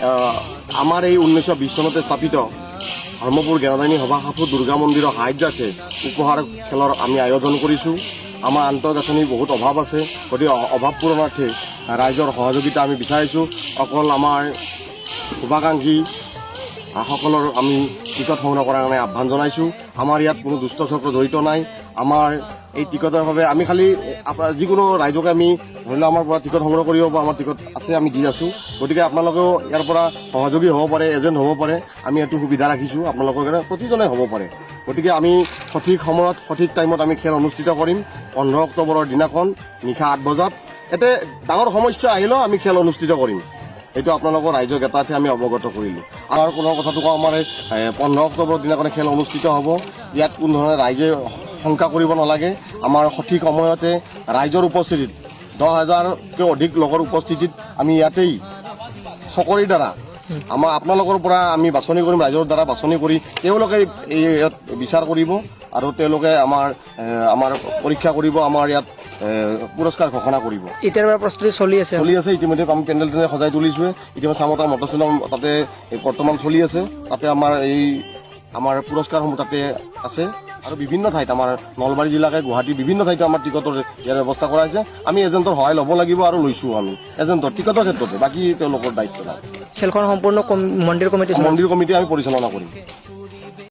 আমাৰ এই ঊনৈছশ বিশ চনতে স্থাপিত ধৰ্মপুৰ জ্ঞানদায়িনী সভা সাঁথু দুৰ্গা মন্দিৰৰ সাহাৰ্যাৰ্থে উপহাৰ খেলৰ আমি আয়োজন কৰিছোঁ। আমাৰ আন্তঃগাঁথনি বহুত অভাৱ আছে। গতিকে অভাৱ পূৰণাৰ্থে ৰাইজৰ সহযোগিতা আমি বিচাৰিছোঁ। অকল আমাৰ শুভাকাংক্ষী সকলৰ আমি টিকট সংগ্ৰহ কৰাৰ কাৰণে আহ্বান জনাইছোঁ। আমাৰ ইয়াত কোনো দুষ্ট চক্ৰ জড়িত নাই। আমাৰ এই টিকটৰ বাবে আমি খালি যিকোনো ৰাইজকে আমি ধৰি লওক আমাৰ পৰা টিকট সংগ্ৰহ কৰিব পৰা আমাৰ টিকট আছে আমি দি আছোঁ। গতিকে আপোনালোকেও ইয়াৰ পৰা সহযোগী হ'ব পাৰে এজেণ্ট হ'ব পাৰে। আমি এইটো সুবিধা ৰাখিছোঁ আপোনালোকৰ কাৰণে প্ৰতিজনে হ'ব পাৰে। গতিকে আমি সঠিক সময়ত সঠিক টাইমত আমি খেল অনুষ্ঠিত কৰিম। পোন্ধৰ অক্টোবৰৰ দিনাখন নিশা আঠ বজাত। এতে ডাঙৰ সমস্যা আহিলেও আমি খেল অনুষ্ঠিত কৰিম। এইটো আপোনালোকৰ ৰাইজৰ জ্ঞাতাৰ্থে আমি অৱগত কৰিলোঁ। আমাৰ পুনৰ কথাটো কওঁ, আমাৰ পোন্ধৰ অক্টোবৰৰ দিনাখনে খেল অনুষ্ঠিত হ'ব। ইয়াত কোনো ধৰণে ৰাইজে শংকা কৰিব নালাগে। আমাৰ সঠিক সময়তে ৰাইজৰ উপস্থিতিত, দহ হাজাৰতকৈ অধিক লোকৰ উপস্থিতিত আমি ইয়াতেই চকৰিৰ দ্বাৰা, আমাৰ আপোনালোকৰ পৰা আমি বাছনি কৰিম, ৰাইজৰ দ্বাৰা বাছনি কৰি তেওঁলোকে ইয়াত বিচাৰ কৰিব আৰু তেওঁলোকে আমাৰ আমাৰ পৰীক্ষা কৰিব, আমাৰ ইয়াত পুৰস্কাৰ ঘোষণা কৰিব। এতিয়াৰ পৰা প্ৰস্তুতি চলি আছে। চলি আছে ইতিমধ্যে আমি পেণ্ডেল টেণ্ডেল সজাই তুলিছোৱে ইতিমধ্যে চামতা মটৰচিলম তাতে বৰ্তমান চলি আছে। তাতে আমাৰ এই আমাৰ পুৰস্কাৰসমূহ তাতে আছে। আৰু বিভিন্ন ঠাইত আমাৰ নলবাৰী জিলাকে গুৱাহাটী বিভিন্ন ঠাইতো আমাৰ টিকটৰ ইয়াৰ ব্যৱস্থা কৰা হৈছে। আমি এজেণ্টৰ সহায় ল'ব লাগিব আৰু লৈছোঁ আমি। এজেণ্টৰ টিকটৰ ক্ষেত্ৰতে বাকী তেওঁলোকৰ দায়িত্ব নাই। খেলখন সম্পূৰ্ণ মন্দিৰ কমিটি মন্দিৰ কমিটি আমি পৰিচালনা কৰিম।